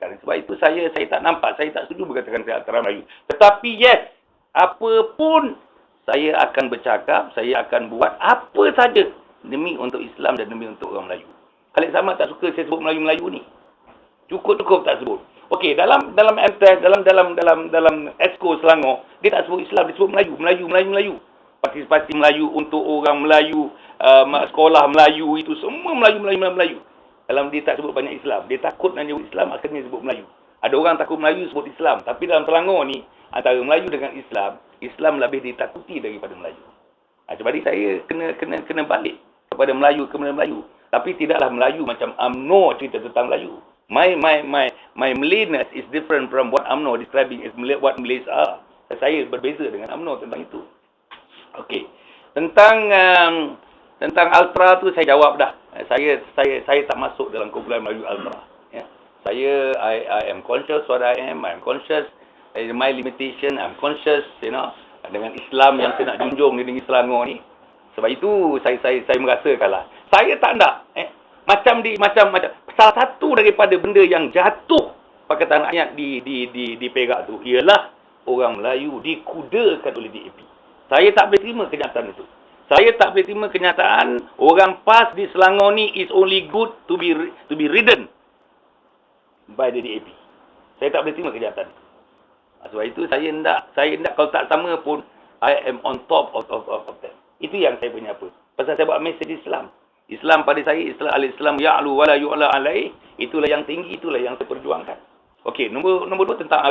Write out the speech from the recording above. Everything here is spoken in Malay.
pergerakan. Sebab itu saya saya tak nampak, saya tak setuju berkatakan saya antara Melayu. Tetapi yes, apa pun saya akan bercakap, saya akan buat apa saja demi untuk Islam dan demi untuk orang Melayu. Khalid Samad tak suka saya sebut Melayu-Melayu ni. Cukup-cukup tak sebut. Okey, dalam dalam MTS, dalam dalam dalam dalam Esko Selangor, dia tak sebut Islam, dia sebut Melayu, Melayu, Melayu, Melayu. Partisipasi Melayu untuk orang Melayu, uh, sekolah Melayu itu semua Melayu, Melayu, Melayu, Melayu. Dalam dia tak sebut banyak Islam. Dia takut nak sebut Islam, akhirnya sebut Melayu. Ada orang takut Melayu sebut Islam. Tapi dalam Selangor ni, antara Melayu dengan Islam, Islam lebih ditakuti daripada Melayu. Ha, jadi saya kena kena kena balik kepada Melayu kepada Melayu. Tapi tidaklah Melayu macam UMNO cerita tentang Melayu. My my my my Malayness is different from what UMNO describing as what Malays are. Saya berbeza dengan UMNO tentang itu. Okey. Tentang um, tentang Ultra tu saya jawab dah. Saya saya saya tak masuk dalam kumpulan Melayu Ultra. Ya. Saya I I am conscious what I am. I am conscious my limitation. I am conscious, you know, dengan Islam yang saya nak junjung di negeri Selangor ni. Sebab itu saya saya saya merasakanlah. Saya tak nak eh macam di macam macam salah satu daripada benda yang jatuh pakatan rakyat di di di di Perak tu ialah orang Melayu dikudakan oleh DAP. Saya tak boleh terima kenyataan itu. Saya tak boleh terima kenyataan orang PAS di Selangor ni is only good to be to be ridden by the DAP. Saya tak boleh terima kenyataan itu. Sebab itu saya hendak saya hendak kalau tak sama pun I am on top of of of, of that. Itu yang saya punya apa. Pasal saya buat mesej Islam. Islam pada saya Islam al-Islam ya'lu wala yu'la alai. Itulah yang tinggi, itulah yang saya perjuangkan. Okey, nombor nombor dua tentang